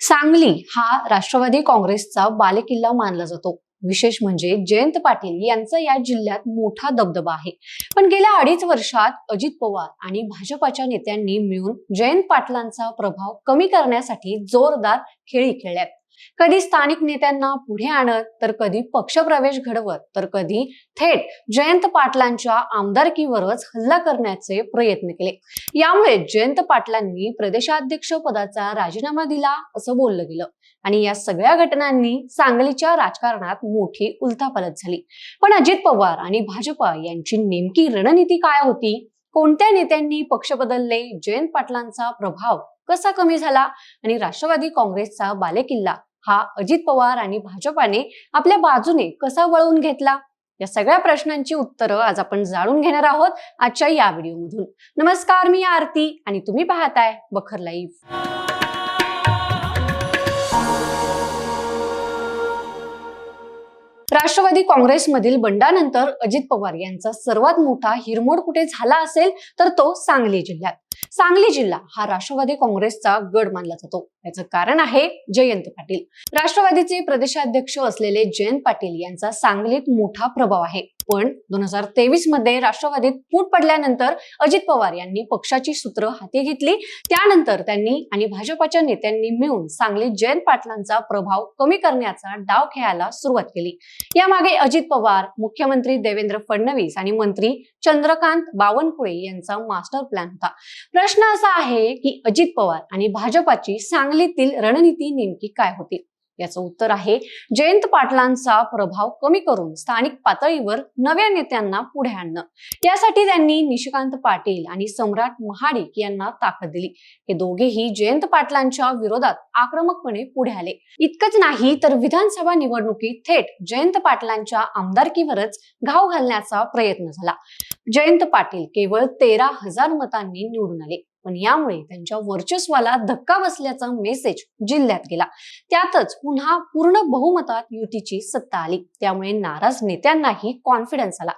सांगली हा राष्ट्रवादी काँग्रेसचा बालेकिल्ला मानला जातो. विशेष म्हणजे जयंत पाटील यांचा या जिल्ह्यात मोठा दबदबा आहे. पण गेल्या अडीच वर्षात अजित पवार आणि भाजपाच्या नेत्यांनी मिळून जयंत पाटलांचा प्रभाव कमी करण्यासाठी जोरदार खेळी खेळल्यात कधी स्थानिक नेत्यांना पुढे आणत तर कधी पक्षप्रवेश घडवत तर कधी थेट जयंत पाटलांच्या आमदारकीवरच हल्ला करण्याचे प्रयत्न केले. यामुळे जयंत पाटलांनी प्रदेशाध्यक्ष पदाचा राजीनामा दिला असं बोललं गेलं. आणि या सगळ्या घटनांनी सांगलीच्या राजकारणात मोठी उलथापालथ झाली. पण अजित पवार आणि भाजपा यांची नेमकी रणनीती काय होती? कोणत्या नेत्यांनी पक्ष बदलले? जयंत पाटलांचा प्रभाव कसा कमी झाला? आणि राष्ट्रवादी काँग्रेसचा बालेकिल्ला हा अजित पवार आणि भाजपाने आपल्या बाजूने कसा वळवून घेतला? या सगळ्या प्रश्नांची उत्तरं आज आपण जाणून घेणार आहोत आजच्या या व्हिडिओमधून. नमस्कार मी आरती आणि तुम्ही पाहताय बखर लाईव्ह. राष्ट्रवादी काँग्रेसमधील बंडानंतर अजित पवार यांचा सर्वात मोठा हिरमोड कुठे झाला असेल तर तो सांगली जिल्ह्यात. सांगली जिल्हा हा राष्ट्रवादी काँग्रेसचा गड मानला जातो. याचं कारण आहे जयंत पाटील. राष्ट्रवादीचे प्रदेशाध्यक्ष असलेले जयंत पाटील यांचा सांगलीत मोठा प्रभाव आहे. पण दोन हजार तेवीसमध्ये राष्ट्रवादीत फूट पडल्यानंतर अजित पवार यांनी पक्षाची सूत्र हाती घेतली. त्यानंतर त्यांनी आणि भाजपाच्या नेत्यांनी मिळून सांगलीत जयंत पाटलांचा प्रभाव कमी करण्याचा डाव खेळायला सुरुवात केली. यामागे अजित पवार मुख्यमंत्री देवेंद्र फडणवीस आणि मंत्री चंद्रकांत बावनकुळे यांचा मास्टर प्लॅन होता. प्रश्न असा आहे की अजित पवार आणि भाजपाची सांगलीतील रणनीती नेमकी काय होती? याचं उत्तर आहे जयंत पाटलांचा प्रभाव कमी करून स्थानिक पातळीवर नव्या नेत्यांना पुढे आणणं. यासाठी त्यांनी निशिकांत पाटील आणि सम्राट महाडिक यांना ताकद दिली. हे दोघेही जयंत पाटलांच्या विरोधात आक्रमकपणे पुढे आले. इतकंच नाही तर विधानसभा निवडणुकीत थेट जयंत पाटलांच्या आमदारकीवरच घाव घालण्याचा प्रयत्न झाला. जयंत पाटील केवळ तेरा हजार मतांनी निवडून आले. पण यामुळे त्यांच्या वर्चस्वाला धक्का बसल्याचा मेसेज जिल्ह्यात गेला. त्यातच पुन्हा पूर्ण बहुमतात युतीची सत्ता आली. त्यामुळे नाराज नेत्यांनाही कॉन्फिडन्स आला.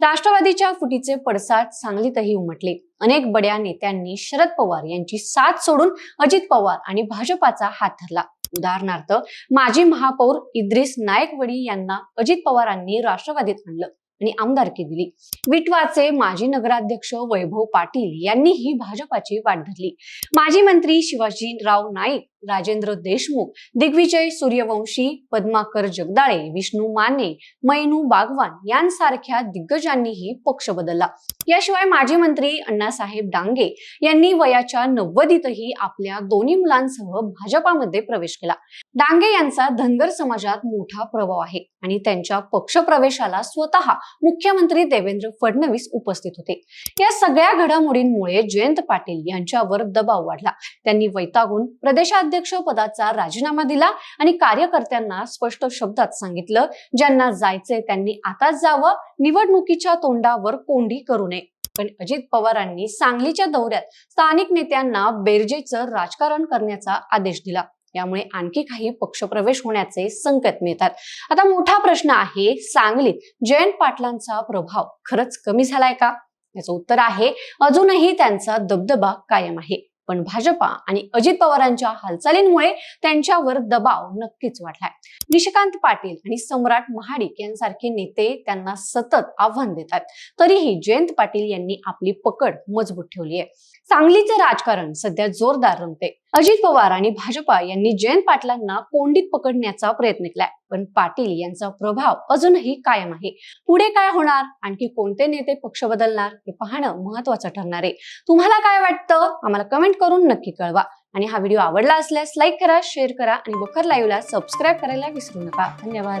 राष्ट्रवादीच्या फुटीचे पडसाद सांगलीतही उमटले. अनेक बड्या नेत्यांनी शरद पवार यांची साथ सोडून अजित पवार आणि भाजपाचा हात धरला. उदाहरणार्थ माजी महापौर इद्रिस नायकवडी यांना अजित पवारांनी राष्ट्रवादीत आणलं. आणि आमदारकी दिली विटवाचे माजी नगराध्यक्ष वैभव पाटील यांनीही भाजपाची वाट धरली. माजी मंत्री शिवाजीराव नाईक राजेंद्र देशमुख दिग्विजय सूर्यवंशी पद्माकर जगदाळे विष्णू माने मैनू बागवान यांसारख्या दिग्गजांनीही पक्ष बदलला. याशिवाय माजी मंत्री अण्णासाहेब डांगे यांनी वयाच्या नव्वदीतही आपल्या दोन्ही मुलांसह भाजपामध्ये प्रवेश केला. डांगे यांचा धनगर समाजात मोठा प्रभाव आहे आणि त्यांच्या पक्ष प्रवेशाला स्वतः मुख्यमंत्री देवेंद्र फडणवीस उपस्थित होते. या सगळ्या घडामोडींमुळे जयंत पाटील यांच्यावर दबाव वाढला. त्यांनी वैतागून प्रदेशात प्रदेशाध्यक्ष पदाचा राजीनामा दिला आणि कार्यकर्त्यांना स्पष्ट शब्दात सांगितलं ज्यांना जायचंय त्यांनी आताच जावं निवडणुकीच्या तोंडावर कोंडी करू नये. पण अजित पवारांनी सांगलीच्या दौऱ्यात स्थानिक नेत्यांना बेरजेचं राजकारण करण्याचा आदेश दिला. यामुळे आणखी काही पक्षप्रवेश होण्याचे संकेत मिळतात. आता मोठा प्रश्न आहे सांगलीत जयंत पाटलांचा प्रभाव खरंच कमी झालाय का? याचं उत्तर आहे अजूनही त्यांचा दबदबा कायम आहे. पण भाजपा आणि अजित पवारांच्या हालचालींमुळे त्यांच्यावर दबाव नक्कीच वाढलाय. निशिकांत पाटील आणि सम्राट महाडिक यांसारखे नेते त्यांना सतत आव्हान देतात. तरीही जयंत पाटील यांनी आपली पकड मजबूत ठेवली आहे सांगलीचं राजकारण सध्या जोरदार रंगते अजित पवार आणि भाजपा यांनी जयंत पाटलांना कोंडीत पकडण्याचा प्रयत्न केलाय. पण पाटील यांचा प्रभाव अजूनही कायम आहे. पुढे काय होणार? आणखी कोणते नेते पक्ष बदलणार? हे पाहणं महत्वाचं ठरणार आहे. तुम्हाला काय वाटतं? आम्हाला कमेंट करून नक्की कळवा. आणि हा व्हिडिओ आवडला असल्यास लाईक करा शेअर करा आणि बखर लाईव्हला सबस्क्राईब करायला विसरू नका. धन्यवाद.